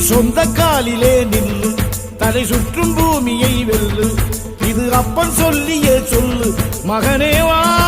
சொந்த காலிலே நில்லு. தலை சுற்றும் பூமியை வெல்லு. இது அப்பன் சொல்லியே சொல்லு. மகனே வா.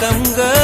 தங்க